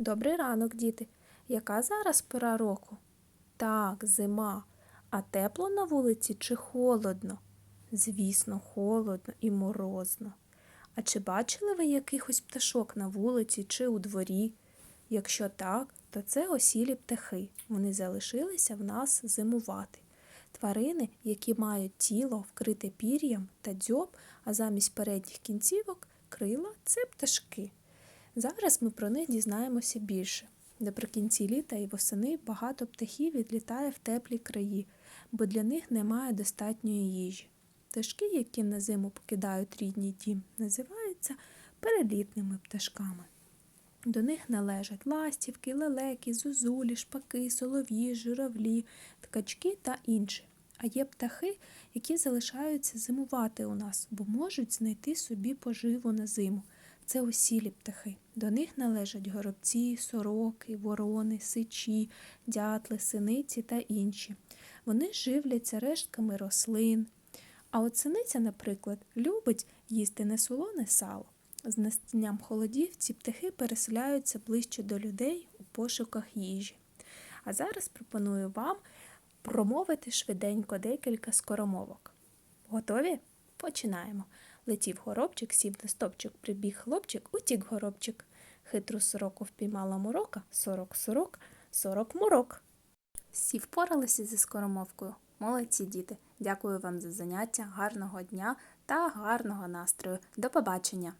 Добрий ранок, діти. Яка зараз пора року? Так, зима. А тепло на вулиці чи холодно? Звісно, холодно і морозно. А чи бачили ви якихось пташок на вулиці чи у дворі? Якщо так, то це осілі птахи. Вони залишилися в нас зимувати. Тварини, які мають тіло вкрите пір'ям та дзьоб, а замість передніх кінцівок крила це пташки. Зараз ми про них дізнаємося більше. Наприкінці літа і восени багато птахів відлітає в теплі краї, бо для них немає достатньої їжі. Пташки, які на зиму покидають рідний дім, називаються перелітними пташками. До них належать ластівки, лелеки, зозулі, шпаки, солов'ї, журавлі, ткачки та інші. А є птахи, які залишаються зимувати у нас, бо можуть знайти собі поживу на зиму. Це осілі птахи. До них належать горобці, сороки, ворони, сичі, дятли, синиці та інші. Вони живляться рештками рослин. А от синиця, наприклад, любить їсти несолоне сало. З настанням холодів ці птахи переселяються ближче до людей у пошуках їжі. А зараз пропоную вам промовити швиденько декілька скоромовок. Готові? Починаємо. Летів горобчик, сів на стопчик, прибіг хлопчик, утік горобчик. Хитру сороку впіймала морока, сорок сорок, сорок морок. Всі впоралися зі скоромовкою. Молодці діти. Дякую вам за заняття, гарного дня та гарного настрою. До побачення!